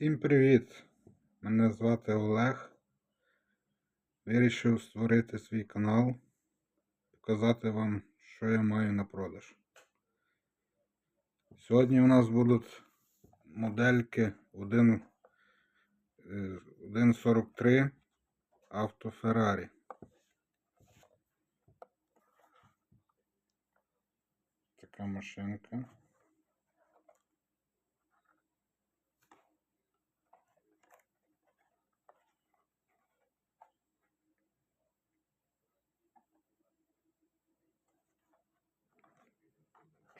Всім привіт! Мене звати Олег. Вирішив створити свій канал, показати вам, що я маю на продаж. Сьогодні у нас будуть модельки 1, е, 1.43 авто Ferrari. Така машинка.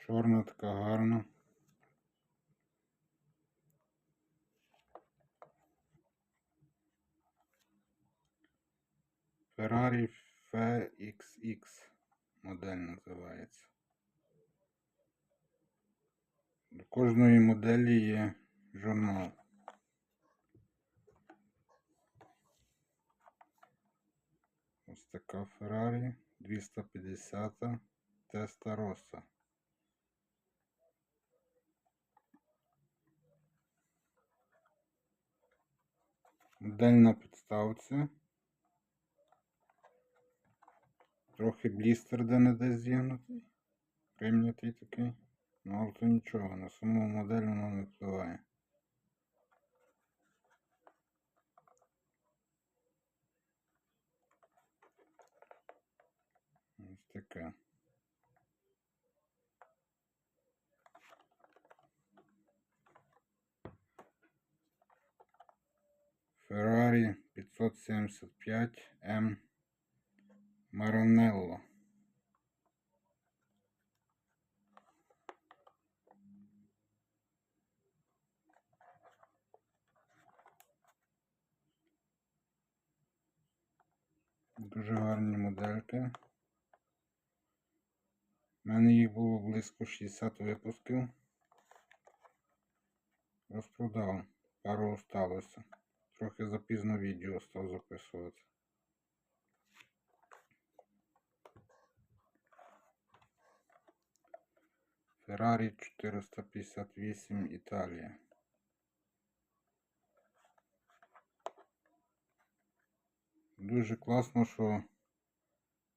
Чорна така гарна. Ferrari FXX модель називається. До кожної моделі є журнал. Ось така Ferrari 250 Теста Роса. Модель на підставці. Трохи блістер де не де зігнутий. Прим'ятий такий. Ну, але то нічого, на саму модель воно не впливає. Ось таке. Ferrari 575 M Maranello. Дуже гарні модельки. У мене їх було близько 60 випусків. Розпродав. Пару осталося. Трохи запізно відео став записувати. Ferrari 458 Італія. Дуже класно, що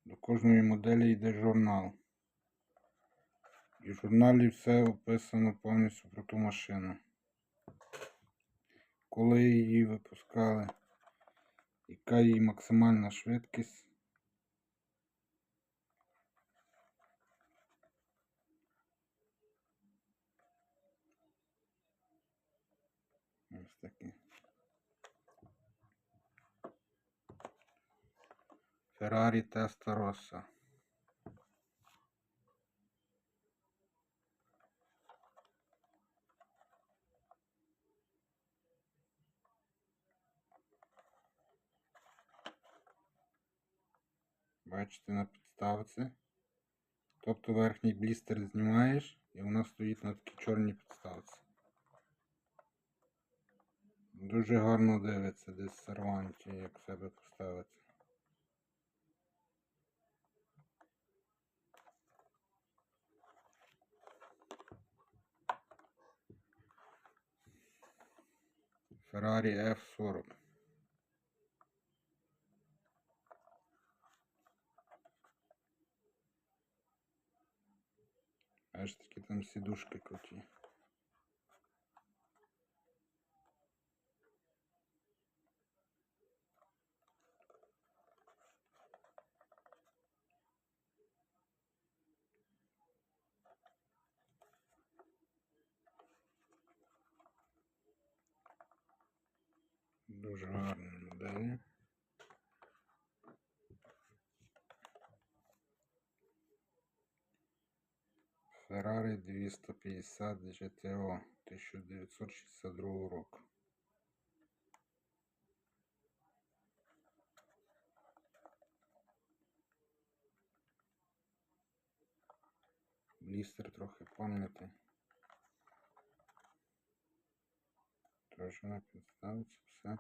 до кожної моделі йде журнал. І в журналі все описано повністю про ту машину. Коли її випускали, яка її максимальна швидкість. Ось такі. Ferrari Testarossa. Бачите на підставці. Тобто верхній блістер знімаєш і вона стоїть на такій чорній підставці. Дуже гарно дивиться десь серванті, як себе поставити. Ferrari F40. Аж таки там сидушки круті. Дуже гарна модель. Т250 1962 року. Блістер трохи пам'яті. Тож на все.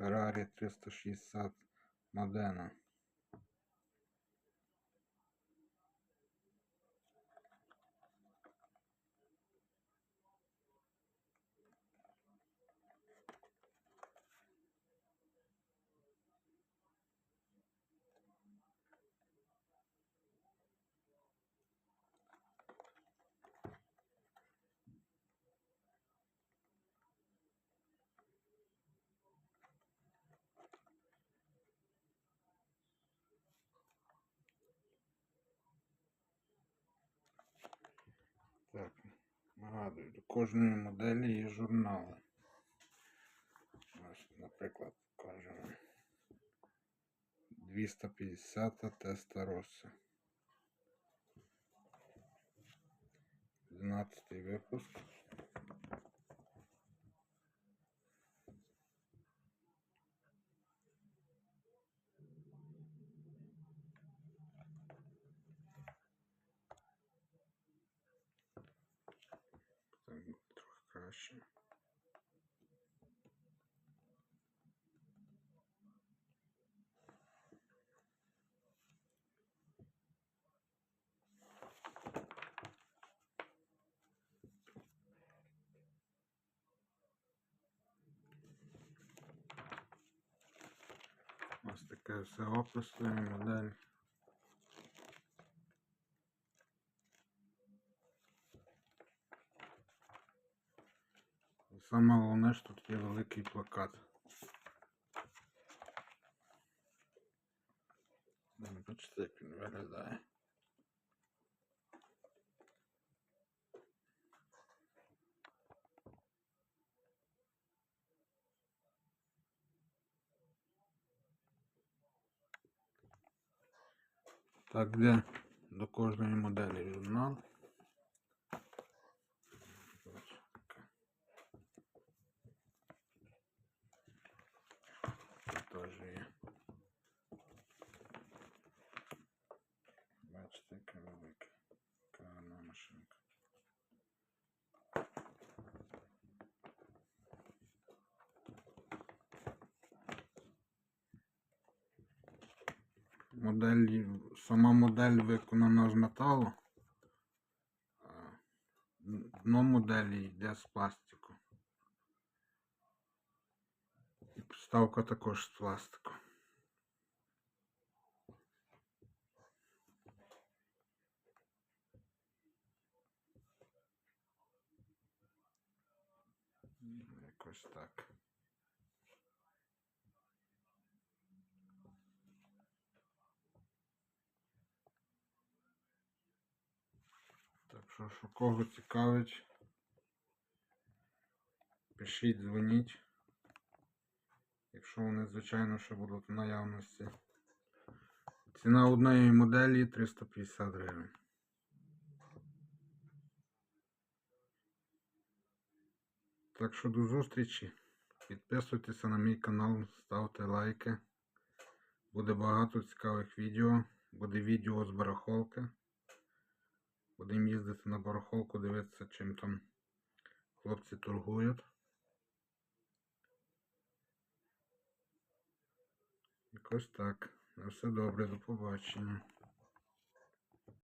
Ferrari 360 Modena. Так, нагадую, до кожної моделі є журнали. Ось, наприклад, кажемо 250 теста Роса. 12 випуск. Так, трохи краще. Ось таке все описує модель. І Саме головне, що тут є великий плакат. Бачите, як він виглядає. Так, де до кожної моделі журнал. Ось таке. Тут теж є. Бачите, яка велика. Яка гарна машинка. Модель, сама модель виконана з металу. Дно моделі йде з пластику. І підставка також з пластику. Якось так. Що кого цікавить, пишіть, дзвоніть. Якщо вони, звичайно, ще будуть в наявності. Ціна однієї моделі 350 гривень. Так що до зустрічі. Підписуйтеся на мій канал, ставте лайки. Буде багато цікавих відео. Буде відео з барахолки. Будемо їздити на барахолку, дивитися, чим там хлопці торгують. Якось так. На все добре, до побачення.